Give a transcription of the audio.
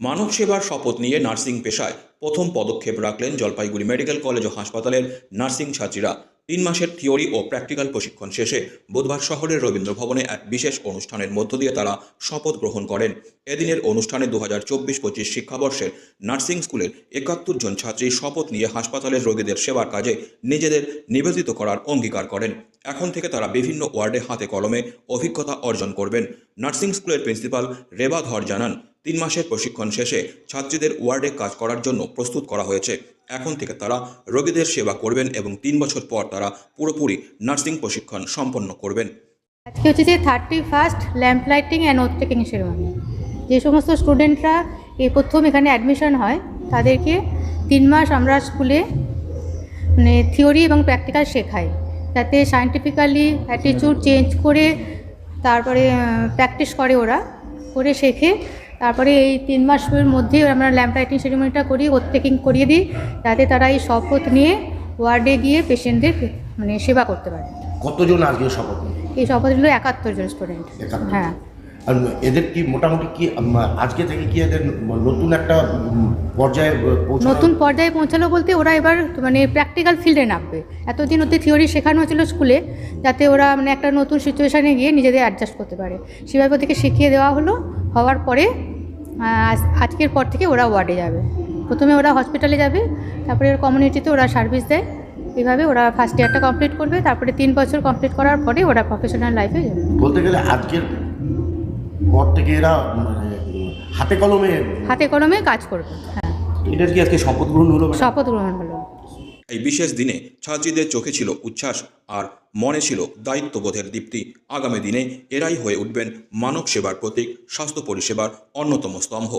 মানব সেবার শপথ নিয়ে নার্সিং পেশায় প্রথম পদক্ষেপ রাখলেন জলপাইগুড়ি মেডিকেল কলেজ ও হাসপাতালের নার্সিং ছাত্রীরা। তিন মাসের থিওরি ও প্র্যাকটিক্যাল প্রশিক্ষণ শেষে বুধবার শহরের রবীন্দ্র ভবনে এক বিশেষ অনুষ্ঠানের মধ্য দিয়ে তারা শপথ গ্রহণ করেন। এদিনের অনুষ্ঠানে দু হাজার চব্বিশ পঁচিশ শিক্ষাবর্ষের নার্সিং স্কুলের একাত্তর জন ছাত্রী শপথ নিয়ে হাসপাতালের রোগীদের সেবার কাজে নিজেদের নিবেদিত করার অঙ্গীকার করেন। এখন থেকে তারা বিভিন্ন ওয়ার্ডে হাতে কলমে অভিজ্ঞতা অর্জন করবেন। নার্সিং স্কুলের প্রিন্সিপাল রেবা ধর জানান, তিন মাসের প্রশিক্ষণ শেষে ছাত্রীদের ওয়ার্ডে কাজ করার জন্য প্রস্তুত করা হয়েছে। এখন থেকে তারা রোগীদের সেবা করবেন এবং তিন বছর পর তারা পুরোপুরি নার্সিং প্রশিক্ষণ সম্পন্ন করবেন। আজকে হচ্ছে যে thirty first lamp lighting and oath taking ceremony যে সমস্ত স্টুডেন্টরা এই প্রথম এখানে অ্যাডমিশন হয়, তাদেরকে তিন মাস আমরা স্কুলে মানে থিওরি এবং প্র্যাকটিক্যাল শেখাই। যাতে সায়েন্টিফিক্যালি অ্যাটিচিউড চেঞ্জ করে তারপরে প্র্যাকটিস করে ওরা করে শেখে। তারপরে এই তিন মাসের মধ্যে আমরা ল্যাম্প লাইটিং সেরিমনিটা করি ওত্তেকিং করিয়ে দিই যাতে তারা এই শপথ নিয়ে ওয়ার্ডে গিয়ে পেশেন্টদের মানে সেবা করতে পারে। কতজন আজকে শপথ এই শপথ শপথগুলো একাত্তর জন স্টুডেন্ট হ্যাঁ। এদের কি মোটামুটি কি আজকে থেকে কি এদের নতুন একটা পর্যায়ে নতুন পর্যায়ে পৌঁছালো বলতে ওরা এবার মানে প্র্যাকটিক্যাল ফিল্ডে নামবে। এতদিন ওদের থিওরি শেখানো হয়েছিল স্কুলে যাতে ওরা মানে একটা নতুন সিচুয়েশানে গিয়ে নিজেদের অ্যাডজাস্ট করতে পারে। সেভাবে ওদেরকে শিখিয়ে দেওয়া হলো হওয়ার পরে আজ- আজকের পর থেকে ওরা ওয়ার্ডে যাবে। প্রথমে ওরা হসপিটালে যাবে তারপরে ওর কমিউনিটিতে ওরা সার্ভিস দেয়। এইভাবে ওরা ফার্স্ট ইয়ারটা কমপ্লিট করবে তারপরে তিন বছর কমপ্লিট করার পরে ওরা প্রফেশনাল লাইফে যাবে। বলতে গেলে আজকের পর থেকে এরা মানে হাতে কলমে হাতে কলমে কাজ করবে হ্যাঁ। এটা কি আজকে শপথ গ্রহণ হলো? শপথ গ্রহণ হলো। এই বিশেষ দিনে ছাত্রীদের চোখে ছিল উচ্ছ্বাস আর মনে ছিল দায়িত্ববোধের দীপ্তি। আগামী দিনে এরাই হয়ে উঠবেন মানব সেবার প্রতীক স্বাস্থ্য পরিষেবার অন্যতম স্তম্ভ।